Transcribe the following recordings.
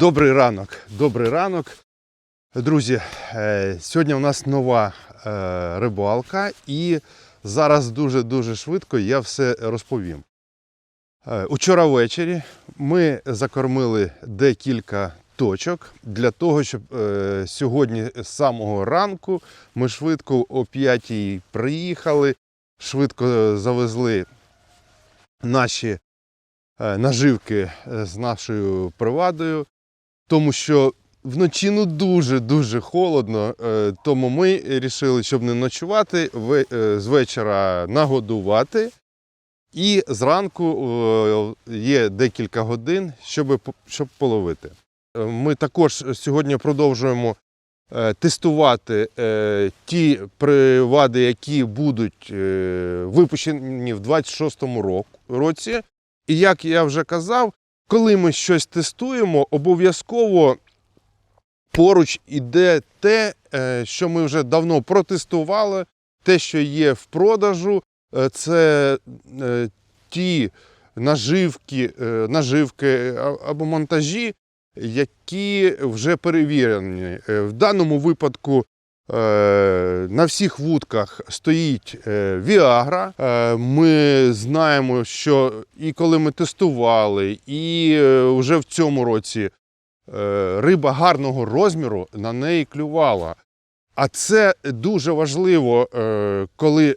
Добрий ранок, добрий ранок. Друзі, е, сьогодні у нас нова е, рибалка, і зараз дуже-дуже швидко я все розповім. Е, Учора ввечері ми закормили декілька точок для того, щоб сьогодні з самого ранку ми швидко о 5 приїхали, швидко завезли наші наживки з нашою привадою, тому що вночі ну дуже-дуже холодно, е, тому ми вирішили, щоб не ночувати, е, з вечора нагодувати. І зранку е, є декілька годин, щоб, щоб половити. Ми також сьогодні продовжуємо тестувати ті привади, які будуть випущені в 26-му році. І як я вже казав, коли ми щось тестуємо, обов'язково поруч іде те, е, що ми вже давно протестували, те, що є в продажу, Е, це е, ті наживки, наживки або монтажі, які вже перевірені. В даному випадку на всіх вудках стоїть е, Viagra. Е, Ми знаємо, що і коли ми тестували, і е, вже в цьому році е, риба гарного розміру на неї клювала. А це дуже важливо, е, коли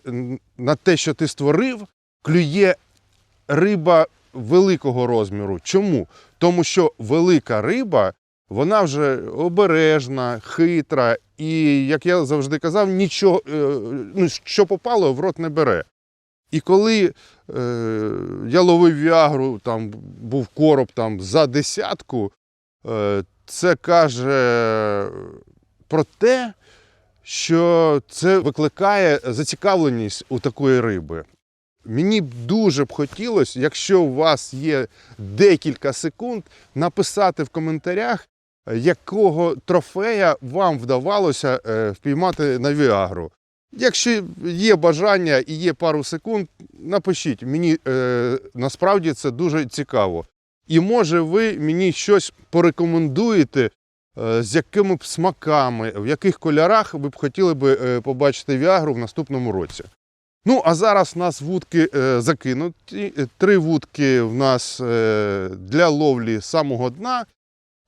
на те, що ти створив, клює риба великого розміру. Чому? Тому що велика риба, вона вже обережна, хитра, і, як я завжди казав, нічого, е, ну, що попало, в рот не бере. І коли е, я ловив віагру, там був короб там, за десятку, е, це каже про те, що це викликає зацікавленість у такої риби. Мені б дуже б хотілося, якщо у вас є декілька секунд, написати в коментарях, якого трофея вам вдавалося е, впіймати на Віагру. Якщо є бажання і є пару секунд, напишіть. Мені е, насправді це дуже цікаво. І може ви мені щось порекомендуєте, е, з якими б смаками, в яких кольорах ви б хотіли би е, побачити Віагру в наступному році. Ну, а зараз у нас вудки е, закинуті. Три вудки в нас е, для ловлі самого дна.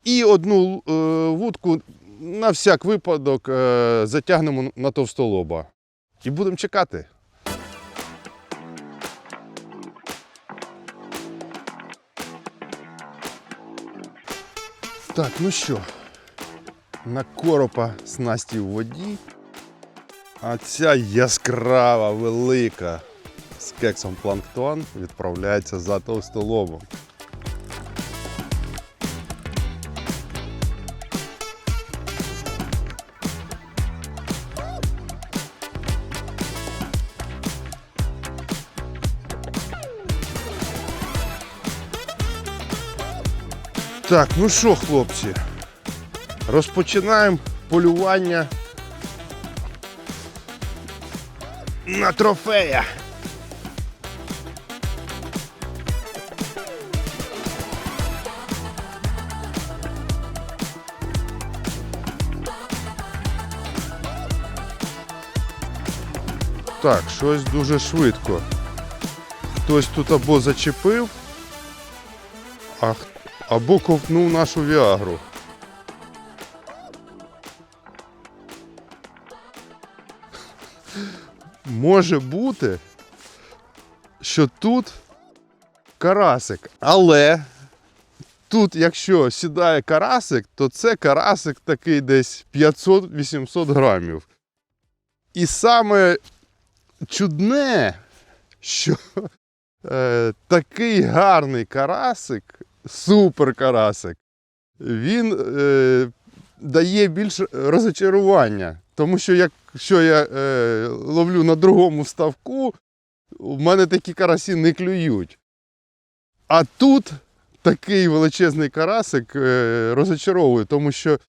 І одну е, вудку на всяк випадок е, затягнемо на товстолоба. І будемо чекати. Так, ну що, на коропа снасті в воді. А ця яскрава, велика з кексом планктон відправляється за товстолобом. Так, ну що, хлопці, розпочинаємо полювання на трофея. Так, щось дуже швидко. Хтось тут або зачепив, а, х- або ковтнув нашу віагру. може бути, що тут карасик. Але тут, якщо сідає карасик, то це карасик такий десь 500-800 грамів. І саме чудне, що е, такий гарний карасик, супер карасик, він е, дає більше розочарування. Тому що якщо я е, ловлю на другому ставку, у мене такі карасі не клюють. А тут такий величезний карасик е, розочаровує, тому що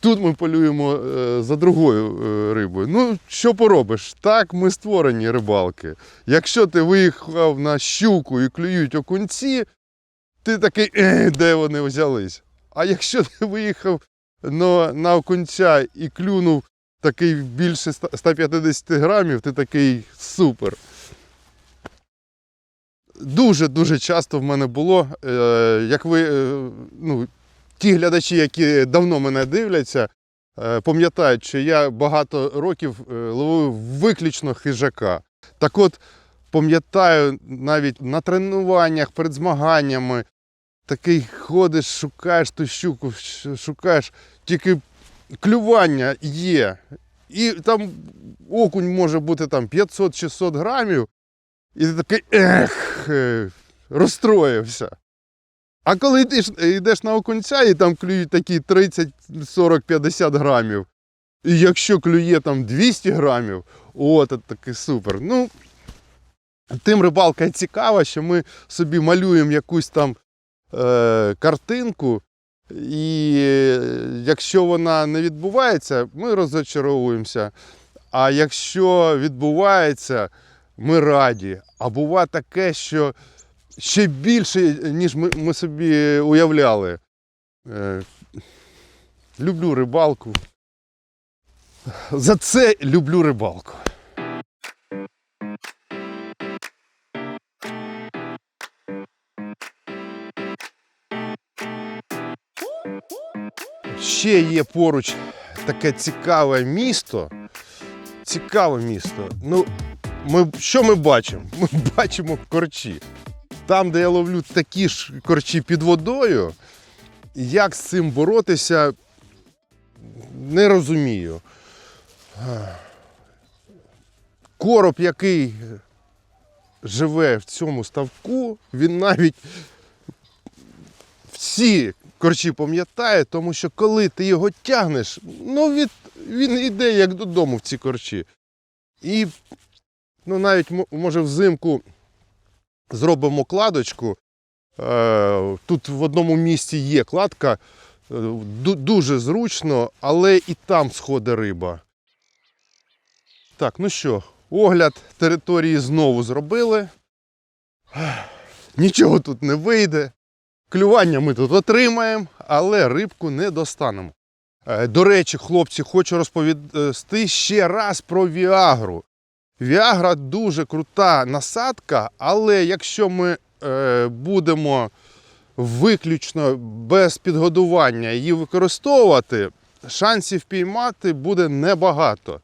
тут ми полюємо е, за другою е, рибою. Ну, що поробиш? Так ми створені рибалки. Якщо ти виїхав на щуку і клюють окунці, ти такий, «Е, де вони взялись? А якщо ти виїхав на, на окунця і клюнув такий більше 100 150 грамів, ти такий супер. Дуже-дуже часто в мене було, е, як ви, е, ну, ті глядачі, які давно мене дивляться, е, пам'ятають, що я багато років ловив виключно хижака. Так от, пам'ятаю, навіть на тренуваннях перед змаганнями такий ходиш, шукаєш ту щуку, шукаєш, тільки клювання є. І там окунь може бути там 500-600 грамів, і ти такий ех, е, розстроївся. А коли йдеш, йдеш на окунця і там клюють такі 30, 40, 50 грамів, і якщо клює там 200 грамів, о, це таки супер. Ну, тим рибалка цікава, що ми собі малюємо якусь там е, картинку, і е, якщо вона не відбувається, ми розочаровуємося. А якщо відбувається, ми раді. А буває таке, що ще більше, ніж ми, ми собі уявляли. Е, люблю рибалку. За це люблю рибалку. Ще є поруч таке цікаве місто. Цікаве місто. Ну, ми, що ми бачимо? Ми бачимо корчі. Там, де я ловлю такі ж корчі під водою, як з цим боротися, не розумію. Короб, який живе в цьому ставку, він навіть всі корчі пам'ятає, тому що коли ти його тягнеш, ну від, він йде як додому в ці корчі. І ну, навіть може взимку зробимо кладочку. Е, Тут в одному місці є кладка, е, дуже зручно, але і там сходить риба. Так, ну що, огляд території знову зробили. Нічого тут не вийде. Клювання ми тут отримаємо, але рибку не достанемо. Е, До речі, хлопці, хочу розповісти ще раз про Віагру. Віагра дуже крута насадка, але якщо ми е, будемо виключно без підгодування її використовувати, шансів піймати буде небагато.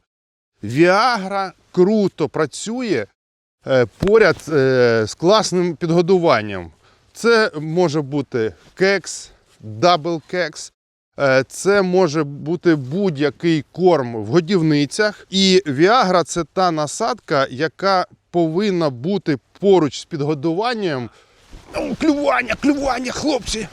Віагра круто працює е, поряд з класним підгодуванням. Це може бути кекс, дабл кекс. Е, Це може бути будь-який корм в годівницях. І Viagra – це та насадка, яка повинна бути поруч з підгодуванням. О, клювання, клювання, хлопці!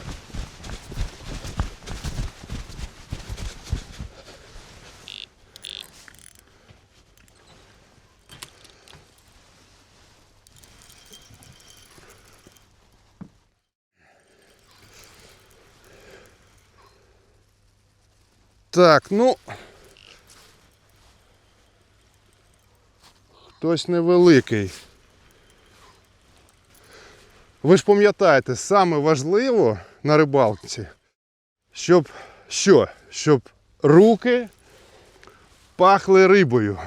Так, ну. Хтось невеликий. Ви ж пам'ятаєте, саме важливо на рибалці, щоб що? Щоб руки пахли рибою.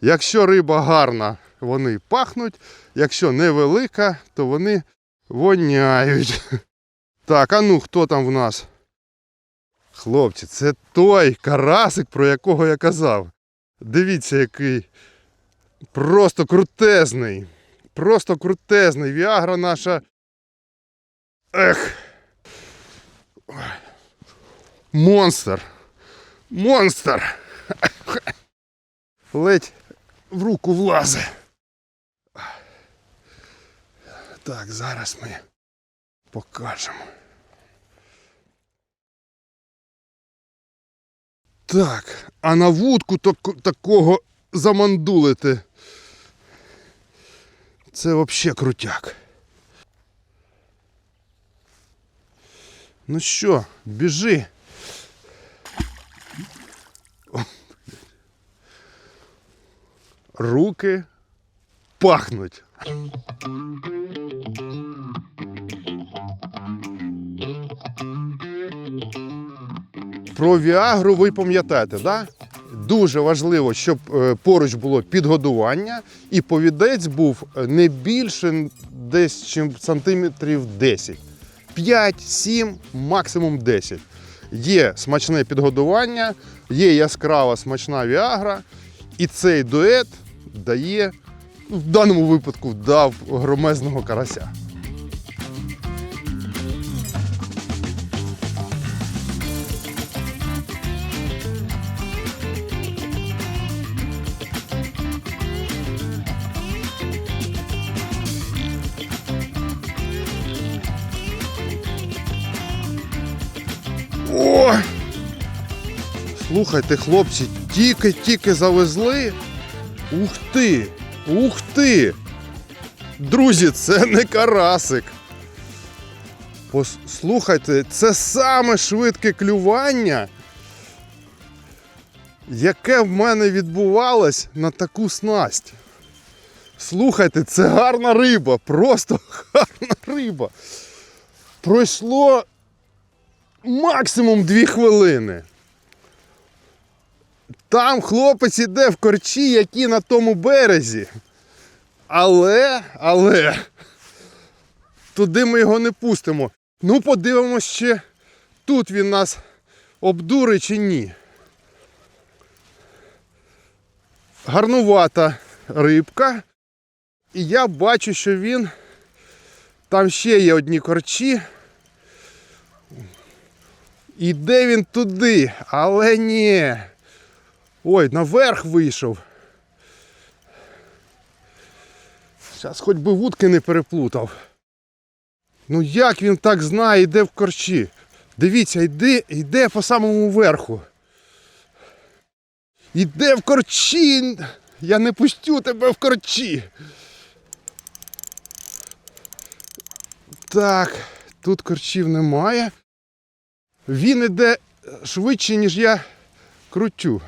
Якщо риба гарна, вони пахнуть, якщо невелика, то вони воняють. Так, а ну хто там в нас? Хлопці, це той карасик, про якого я казав. Дивіться, який просто крутезний. Просто крутезний. Віагра наша. Ех. Монстр. Монстр. Ледь в руку влазе. Так, зараз ми покажемо. Так, а на вудку тако- такого замандулити. Це взагалі крутяк. Ну що, біжи. Руки пахнуть. Про Віагру ви пам'ятаєте, да? Дуже важливо, щоб е, поруч було підгодування, і повідець був е, не більше десь чим сантиметрів 10. 5, 7, максимум 10. Є смачне підгодування, є яскрава смачна Віагра, і цей дует дає, в даному випадку, дав громезного карася. Слухайте, хлопці, тільки-тільки завезли. Ух ти! Ух ти! Друзі, це не карасик. Пос- Слухайте, це саме швидке клювання, яке в мене відбувалось на таку снасть. Слухайте, це гарна риба, просто гарна риба. Пройшло максимум дві хвилини. Там хлопець іде в корчі, які на тому березі. Але, але, туди ми його не пустимо. Ну, подивимось ще, тут він нас обдурить чи ні. Гарнувата рибка. І я бачу, що він. Там ще є одні корчі. Іде він туди, але ні. Ой, наверх вийшов. Зараз хоч би вудки не переплутав. Ну як він так знає, йде в корчі? Дивіться, йде, йде по самому верху. Іде в корчі. Я не пустю тебе в корчі. Так, тут корчів немає. Він іде швидше, ніж я крутю.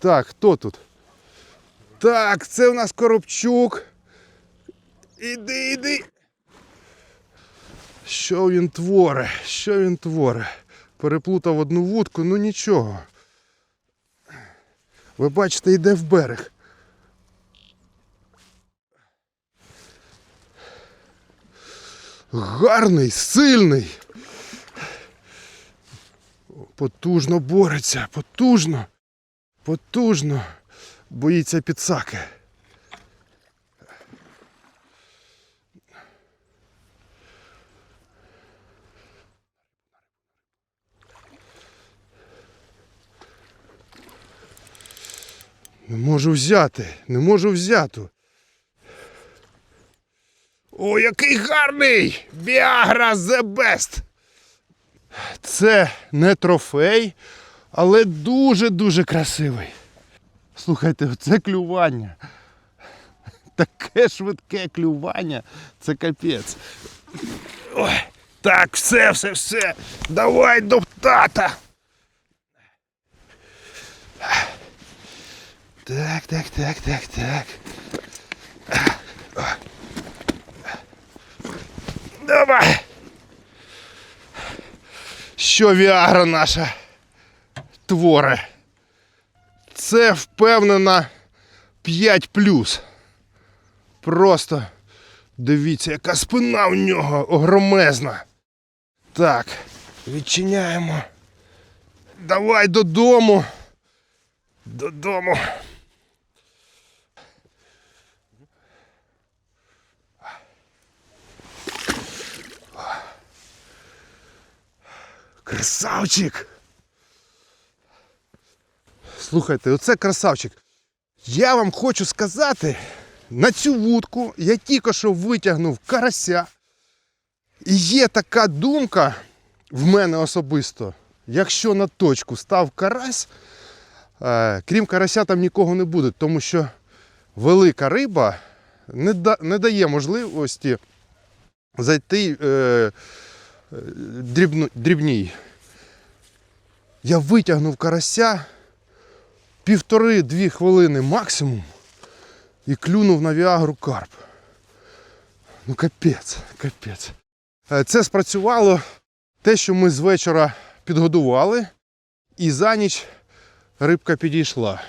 Так, хто тут? Так, це у нас Коробчук. Іди, іди. Що він творе? Що він творе? Переплутав одну вудку, ну нічого. Ви бачите, йде в берег. Гарний, сильний. Потужно бореться, потужно, потужно. Боїться підсаки. Не можу взяти, не можу взяти. О, який гарний! Viagra the best! Це не трофей, але дуже-дуже красивий. Слухайте, це клювання. Таке швидке клювання. Це капець. Ой, так, все, все, все. Давай до тата. Так, так, так, так, так. Давай. Що Віагра наша творе? Це впевнена 5 Просто дивіться, яка спина в нього огромезна. Так, відчиняємо. Давай додому. Додому. Красавчик! Слухайте, оце красавчик. Я вам хочу сказати, на цю вудку я тільки що витягнув карася. І є така думка в мене особисто, якщо на точку став карась, е, крім карася там нікого не буде, тому що велика риба не, да, не дає можливості зайти е, е, дрібну, дрібній. Я витягнув карася півтори-дві хвилини максимум і клюнув на віагру карп. Ну капець, капець. Е, Це спрацювало те, що ми з вечора підгодували, І за ніч рибка підійшла.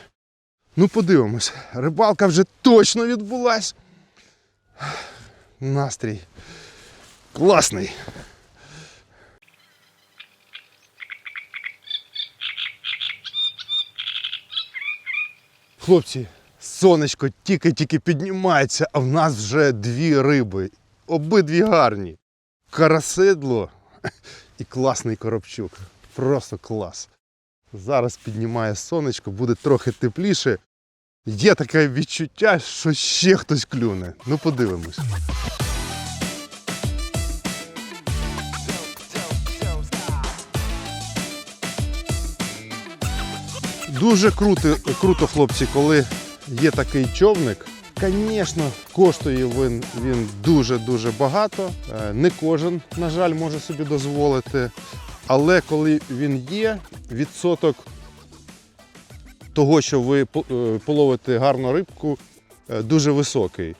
Ну, подивимось, рибалка вже точно відбулась. Настрій класний. Хлопці, сонечко тільки-тільки піднімається, а в нас вже дві риби. Обидві гарні. Карасидло і класний коробчук. Просто клас. Зараз піднімає сонечко, буде трохи тепліше. Є таке відчуття, що ще хтось клюне. Ну, подивимось. Дуже круто, круто, хлопці, коли є такий човник. Звісно, коштує він, він дуже-дуже багато. Е, Не кожен, на жаль, може собі дозволити. Але коли він є, відсоток того, що ви е, половите гарну рибку, е, дуже високий.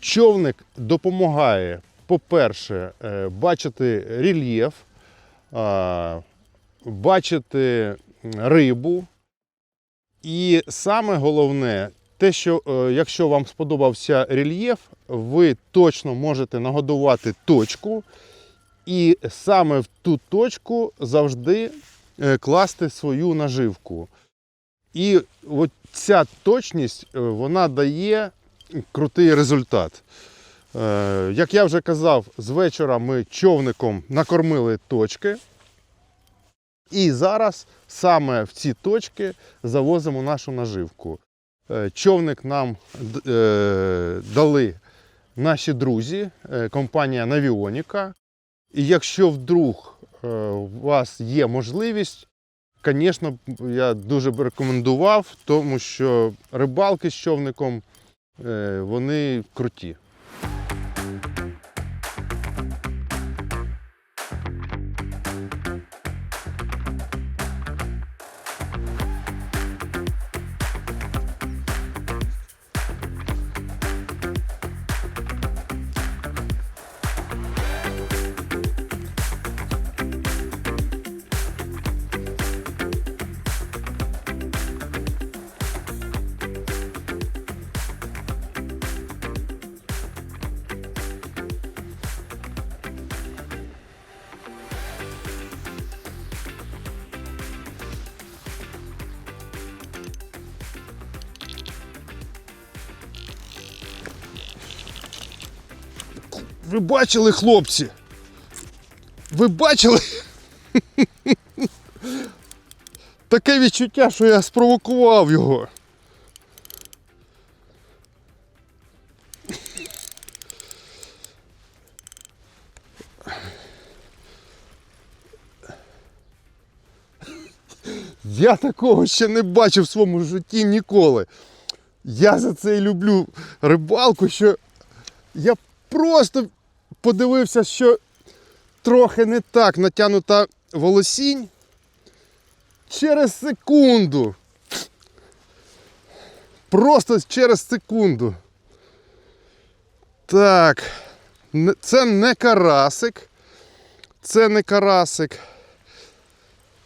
Човник допомагає, по-перше, бачити рельєф, бачити рибу. І саме головне, те, що е, якщо вам сподобався рельєф, ви точно можете нагодувати точку, і саме в ту точку завжди е, класти свою наживку. І от ця точність е, вона дає крутий результат. Як я вже казав, з вечора ми човником накормили точки. І зараз саме в ці точки завозимо нашу наживку. Е, Човник нам е, дали наші друзі, е, компанія Навіоніка. І якщо вдруг у вас є можливість, звісно, я дуже б рекомендував, тому що рибалки з човником вони круті. Бачили, хлопці? Ви бачили? Таке відчуття, що я спровокував його. Я такого ще не бачив в своєму житті ніколи. Я за це і люблю рибалку, що я просто подивився, що трохи не так натягнута волосінь через секунду. Просто через секунду. Так. Це не карасик. Це не карасик.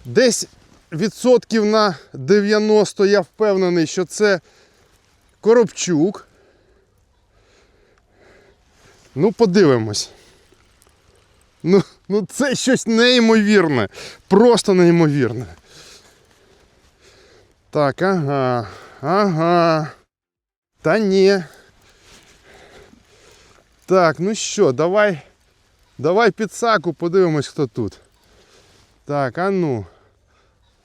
Десь відсотків на 90 я впевнений, що це коробчук. Ну, подивимось. Ну, ну це щось неймовірне. Просто неймовірне. Так, ага. Ага. Та ні. Так, ну що, давай. Давай підсаку, подивимось, хто тут. Так, а ну.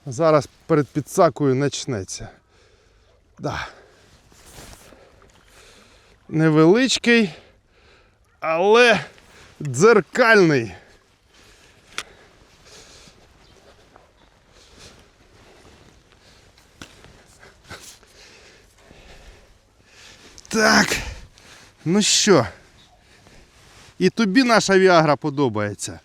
Зараз перед підсакою почнеться. Да. Невеличкий але дзеркальний. Так, ну що, і тобі наша Віагра подобається.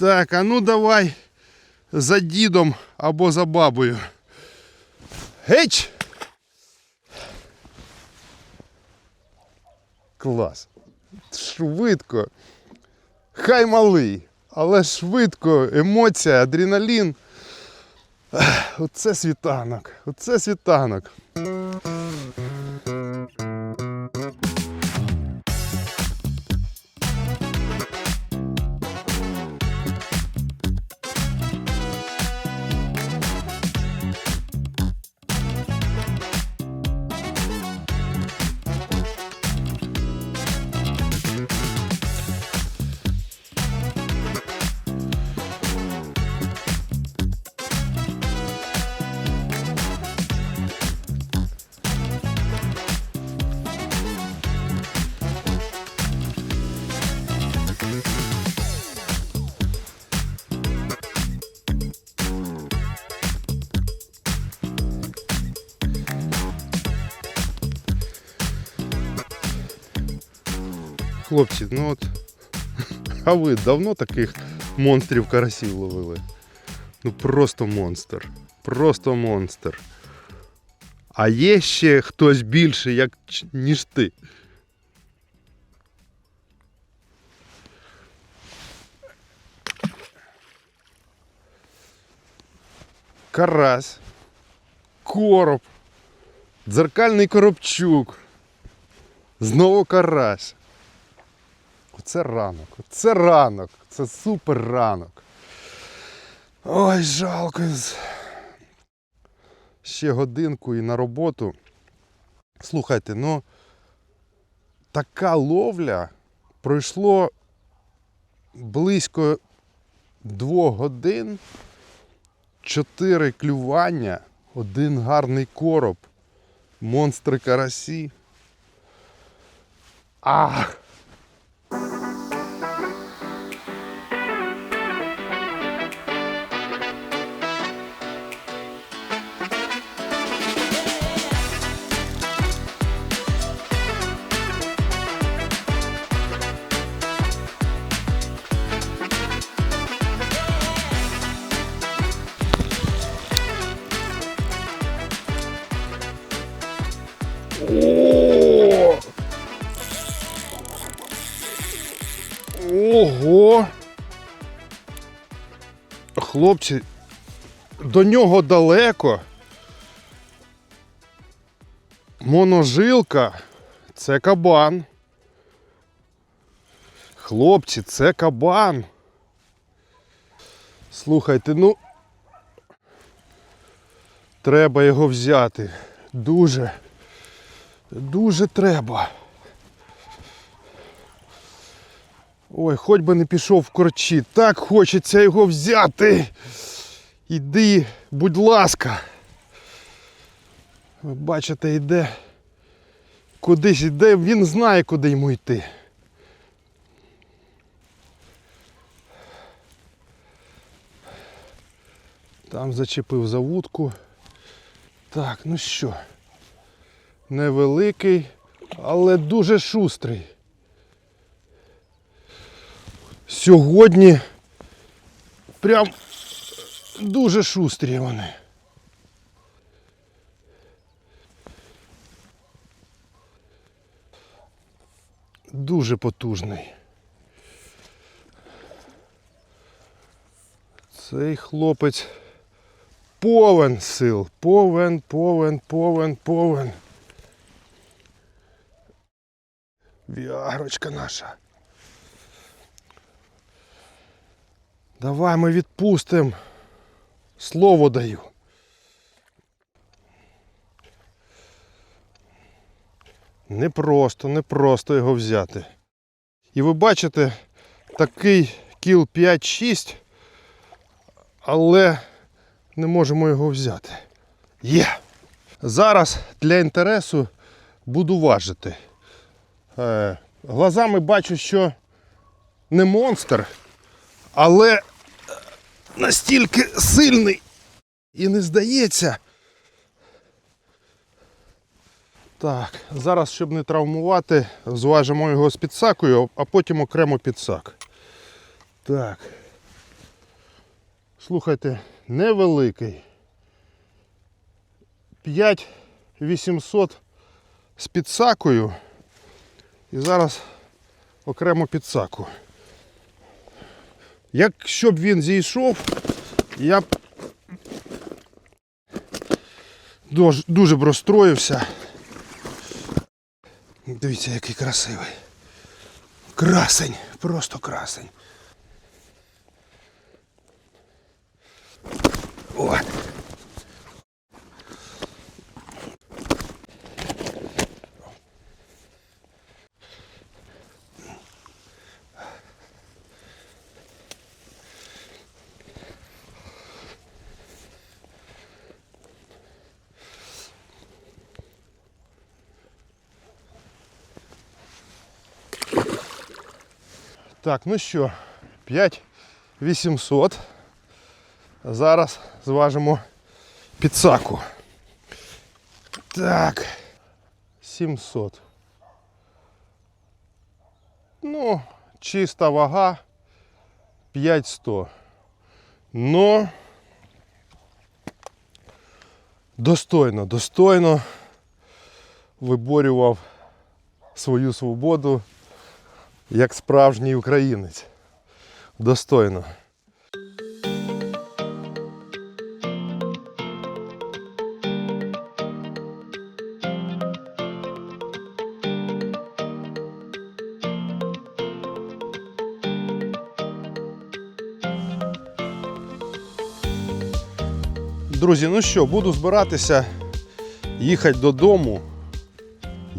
Так, а ну давай за дідом або за бабою. Геч! Клас. Швидко. Хай малий, але швидко, емоція, адреналін. Оце світанок, оце світанок. Хлопці, ну от. А ви давно таких монстрів карасів ловили? Ну просто монстр. Просто монстр. А є ще хтось більший, як, ч- ніж ти. Карась, короб, дзеркальний коробчук, знову карась. Оце ранок, оце ранок, це супер ранок. Ой, жалко. Ще годинку і на роботу. Слухайте, ну така ловля пройшло близько двох годин, чотири клювання, один гарний короб, монстри карасі. Ах! Хлопці, до нього далеко. Моножилка це кабан. Хлопці, це кабан. Слухайте, ну. Треба його взяти. Дуже. Дуже треба. Ой, хоч би не пішов в корчі. Так хочеться його взяти. Іди, будь ласка. Ви бачите, йде. Кудись йде, він знає, куди йому йти. Там зачепив за вудку. Так, ну що? невеликий, але дуже шустрий. Сьогодні прям дуже шустрі вони. Дуже потужний. Цей хлопець повен сил. Повен, повен, повен, повен. Віагрочка наша. Давай ми відпустимо. Слово даю. Непросто, непросто його взяти. І ви бачите, такий кіл 5-6, але не можемо його взяти. Є! Зараз для інтересу буду важити. Е, глазами бачу, що не монстр, але настільки сильний і не здається. Так, зараз, щоб не травмувати, зважимо його з підсакою, а потім окремо підсак. Так. Слухайте, невеликий. 5800 з підсакою. І зараз окремо підсаку. Якщо б він зійшов, я б дуже, б розстроївся. Дивіться, який красивий. Красень, просто красень. О. Так, ну що, 5800. Зараз зважимо підсаку. Так. 700. Ну, чиста вага 5100. Но достойно, достойно виборював свою свободу як справжній українець. Достойно. Друзі, ну що, буду збиратися їхати додому.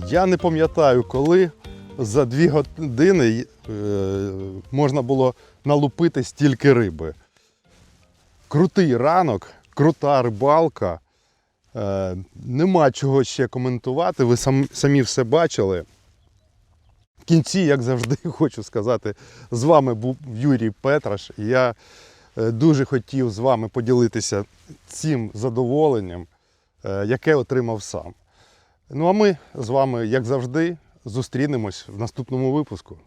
Я не пам'ятаю, коли за дві години е, можна було налупити стільки риби. Крутий ранок, крута рибалка. Е, нема чого ще коментувати. Ви самі все бачили. В кінці, як завжди, хочу сказати, з вами був Юрій Петраш. Я е, дуже хотів з вами поділитися цим задоволенням, яке отримав сам. Ну а ми з вами, як завжди, зустрінемось в наступному випуску.